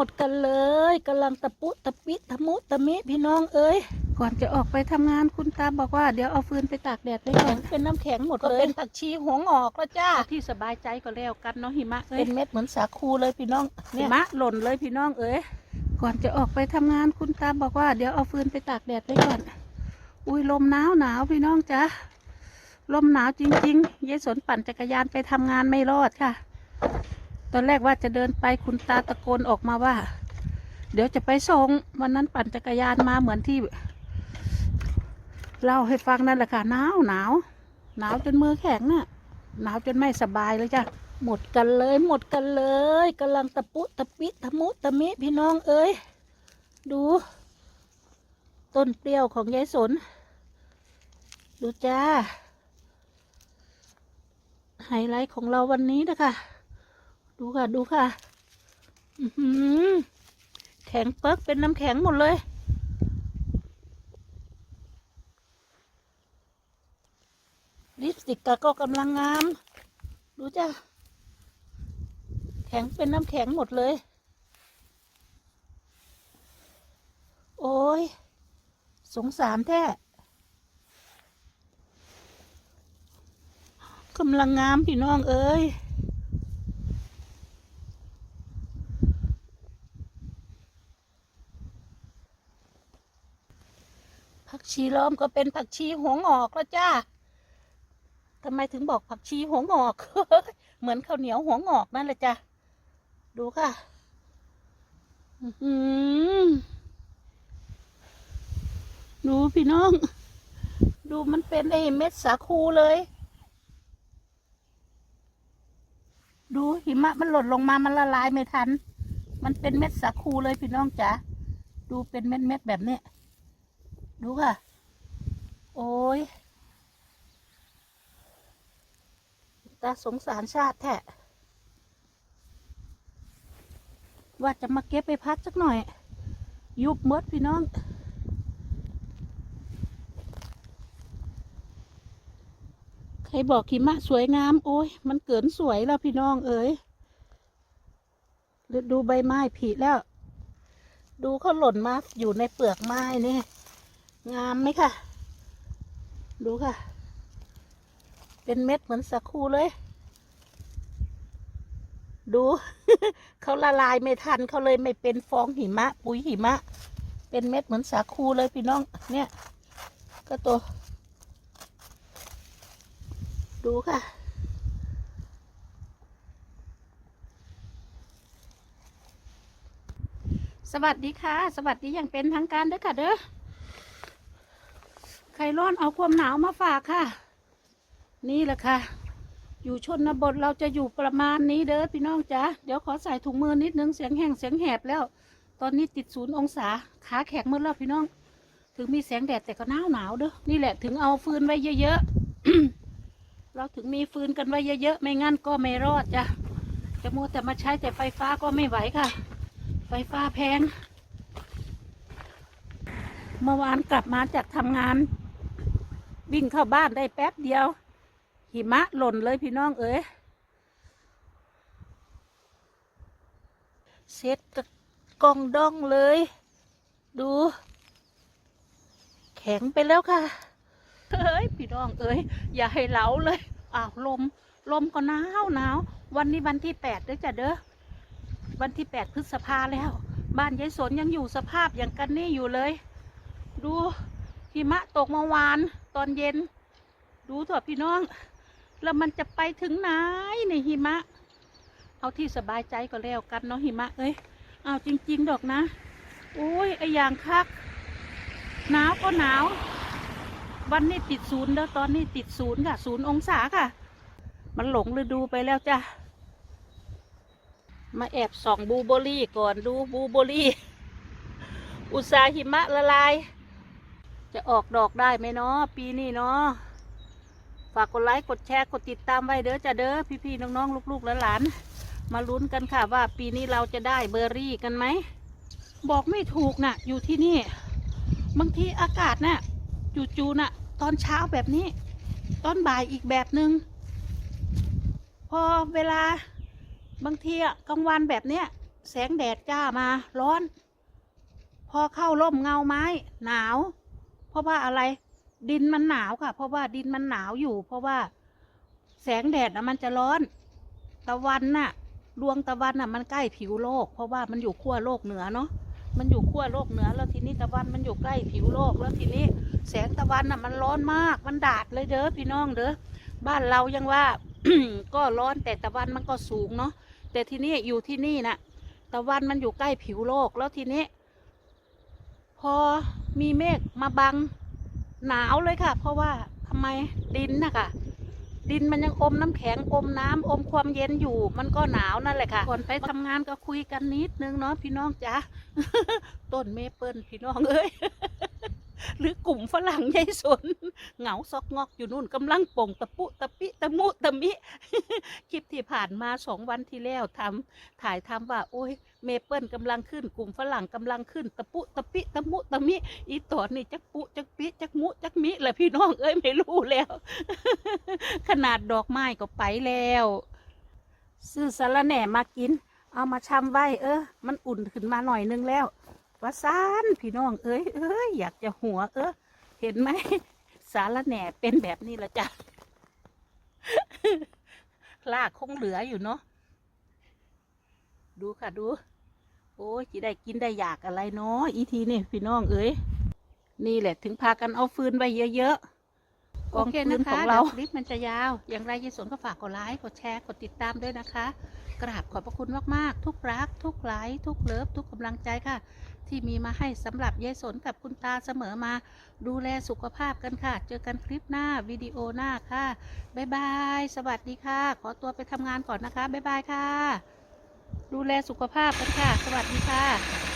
มดกันเลยกำลังตะปุตะปิตะมุตะมิพี่น้องเอ้ยก่อนจะออกไปทำงานคุณตาบอกว่าเดี๋ยวเอาฟืนไปตากแดดไว้ก่อนเป็นน้ำแข็งหมดก็เลยเป็นผักชีหัวงอกแล้วจ้าเอาที่สบายใจก็แล้วกันเนาะหิมะเอ้ยเป็นเม็ดเหมือนสาคูเลยพี่น้องหิเนี่ยมะหล่นเลยพี่น้องเอ้ยก่อนจะออกไปทำงานคุณตาบอกว่าเดี๋ยวเอาฟืนไปตากแดดไว้ก่อน อุ้ยลมหนาวหนาวพี่น้องจ้ะลมหนาวจริงๆยายสนปั่นจักรยานไปทำงานไม่รอดค่ะ ตอนแรกว่าจะเดินไปคุณตาตะโกนออกมาว่า เดี๋ยวจะไปส่งวันนั้นปั่นจักรยานมาเหมือนที่เล่าให้ฟังนั่นแหละค่ะหนาวหนาวหนาวจนมือแข็งน่ะหนาวจนไม่สบายเลยจ้ะหมดกันเลยหมดกันเลยกำลังตะปุตะปิตะมุตะมิพี่น้องเอ้ยดู ต้นเปรี้ยวของยายสน ดูจ้าไฮไลท์ของเราวันนี้นะคะ ดูค่ะ ดูค่ะอือหือแข็งเปิกเป็นน้ำแข็งหมดเลย ลิปสติกก็กำลังงาม ดูจ้าแข็งเป็นน้ำแข็งหมดเลย โอ้ย สงสารแท้กำลังงามพี่น้องเอ้ย ผักชีล้อมก็เป็นผักชีหัวงอกแล้วจ้าทำไมถึงบอกผักชีหัวงอก เหมือนข้าวเหนียวหัวงอกนั่นแหละจ้ะ ดูค่ะ อื้อหือดูพี่น้อง ดูมันเป็นไอ้เม็ดสาคูเลย ดูหิมะมันหล่นลงมามันละลายไม่ทัน มันเป็นเม็ดสาคูเลยพี่น้องจ๋า ดูเป็นเม็ดเม็ดๆแบบเนี้ ดูค่ะ โอ้ย ตาสงสารชาติแท้ว่าจะมาเก็บไปพักสักหน่อย ยุบมดพี่น้องใครบอกหิมะสวยงาม โอ้ย มันเกินสวยแล้วพี่น้องเอ๋ยดูใบไม้ผลิแล้ว ดูเขาหล่นมาอยู่ในเปลือกไม้นี่ งามไหมคะดูค่ะ เป็นเม็ดเหมือนสาคูเลย ดู เขาละลายไม่ทันเขาเลยไม่เป็นฟองหิมะ ปุ๋ยหิมะ เป็นเม็ดเหมือนสาคูเลยพี่น้อง เนี่ย ก็ตัว ดูค่ะสวัสดีค่ะ สวัสดีอย่างเป็นทางการด้อค่ะเด้อ ไข่ร้อนเอาความหนาวมาฝากค่ะ นี่แหละค่ะ อยู่ชนบทเราจะอยู่ประมาณนี้เด้อพี่น้องจ๋าเดี๋ยวขอใส่ถุงมือนิดนึงเสียงแห้งเสียงแหบแล้ว ตอนนี้ติดศูนย์องศาขาแข็งหมดแล้วพี่น้อง ถึงมีแสงแดดแต่ก็หนาวหนาวเด้อนี่แหละถึงเอาฟืนไว้เยอะๆเราถึงมีฟืนกันไว้เยอะๆไม่งั้นก็ไม่รอดจ้ะจะมัวแต่มาใช้แต่ไฟฟ้าก็ไม่ไหวค่ะ ไฟฟ้าแพงเมื่อวานกลับมาจากทำงาน วิ่งเข้าบ้านได้แป๊บเดียว หิมะหล่นเลยพี่น้องเอ๋ยเซ็ตกะกองดองเลย ดู แข็งไปแล้วค่ะเฮ้ยพี่น้องเอ้ยอย่าให้เหลาเลยอ้าวลม ลมก็หนาวหนาววันนี้วันที่แปดเด้อจ้ะเด้อวันที่แปดพฤษภาแล้ว บ้านยายสนยังอยู่สภาพอย่างกันนี่อยู่เลย ดู หิมะตกเมื่อวานตอนเย็น ดูเถอะพี่น้อง แล้วมันจะไปถึงไหนในหิมะ เอาที่สบายใจก็แล้วกันเนาะหิมะเอ้ยเอาจริง ๆ ดอกนะอุ้ยไออย่างคักหนาวก็หนาว วันนี้ติดศูนย์แล้วตอนนี้ติดศูนย์ค่ะศูนย์องศาค่ะ มันหลงฤดูไปแล้วจ้ะมาแอบส่องบลูเบอร์รี่ก่อนดูบลูเบอร์รี่ อุตสาหิมะละลาย จะออกดอกได้ไหมเนาะปีนี้เนาะฝากกดไลค์กดแชร์กดติดตามไว้เด้อจ้ะเด้อพี่ๆน้องๆลูกๆหลานๆมาลุ้นกันค่ะว่าปีนี้เราจะได้เบอร์รี่กันไหมบอกไม่ถูกน่ะ อยู่ที่นี่ บางทีอากาศน่ะจู่ๆน่ะ ตอนเช้าแบบนี้ ตอนบ่ายอีกแบบหนึง่งพอเวลาบางทีอะกลางวันแบบเนี้ยแสงแดดจ้ามาร้อน พอเข้าร่มเงาไม้ หนาว เพราะว่าอะไรดินมันหนาวค่ะ เพราะว่าดินมันหนาวอยู่ เพราะว่าแสงแดดนะมันจะร้อน ตะวันน่ะดวงตะวันน่ะมันใกล้ผิวโลก เพราะว่ามันอยู่ขั้วโลกเหนือเนาะมันอยู่ขั้วโลกเหนือ แล้วทีนี้ตะวันมันอยู่ใกล้ผิวโลกแล้วทีนี้ แสงตะวันน่ะมันร้อนมาก มันดาดเลยเด้อพี่น้องเด้อบ้านเรายังว่าก็ร้อนแต่ตะวันมันก็สูงเนาะแต่ทีนี้อยู่ที่นี่น่ะตะวันมันอยู่ใกล้ผิวโลกแล้วทีนี้ พอมีเมฆมาบังหนาวเลยค่ะ เพราะว่าทำไมดินนะคะดินมันยังอมน้ำแข็งอมน้ำอมความเย็นอยู่ มันก็หนาวนั่นแหละค่ะก่อนไปทำงานก็คุยกันนิดนึงเนาะพี่น้องจ้าต้นเมเปิลพี่น้องเอ้ย หรือกลุ่มฝรั่งใหญ่สนเหงาซอกงอกอยู่นู่นกำลังป่งตะปุตะปิตะมุตะมิ คลิปที่ผ่านมาสองวันที่แล้วทำถ่ายทำว่า โอ้ยเมเปิลกำลังขึ้นกลุ่มฝรั่งกำลังขึ้นตะปุตะปิตะมุตะมิอีตอนนี่จักปุจักปิจักมุจักมิแหละพี่น้องเอ้ยไม่รู้แล้ว ขนาดดอกไม้ก็ไปแล้วซื้อสาระแหน่มากิน เอามาชำไว้ เออ มันอุ่นขึ้นมาหน่อยนึงแล้ว ว่าซานพี่น้องเอ้ยเอ้ยอยากจะหัว เออเห็นไหมสาระแหน่เป็นแบบนี้ละจ้ะลากคงเหลืออยู่เนาะดูค่ะดู โอ้ยจีได้กินได้อยากอะไรเนาะอีทีนี่พี่น้องเอ้ยนี่แหละถึงพากันเอาฟืนไว้เยอะๆ กองฟืนของเราคลิปมันจะยาว อย่างไรยายสนก็ฝากกดไลค์ กดแชร์ กดติดตามด้วยนะคะ กราบขอบพระคุณมาก ๆ ทุกรัก ทุกไลค์ ทุกเลิฟ ทุกกำลังใจค่ะ ที่มีมาให้สำหรับยายสนกับคุณตาเสมอมา ดูแลสุขภาพกันค่ะ เจอกันคลิปหน้าวิดีโอหน้าค่ะ บ๊ายบาย สวัสดีค่ะ ขอตัวไปทำงานก่อนนะคะ บ๊ายบายค่ะ ดูแลสุขภาพกันค่ะ สวัสดีค่ะ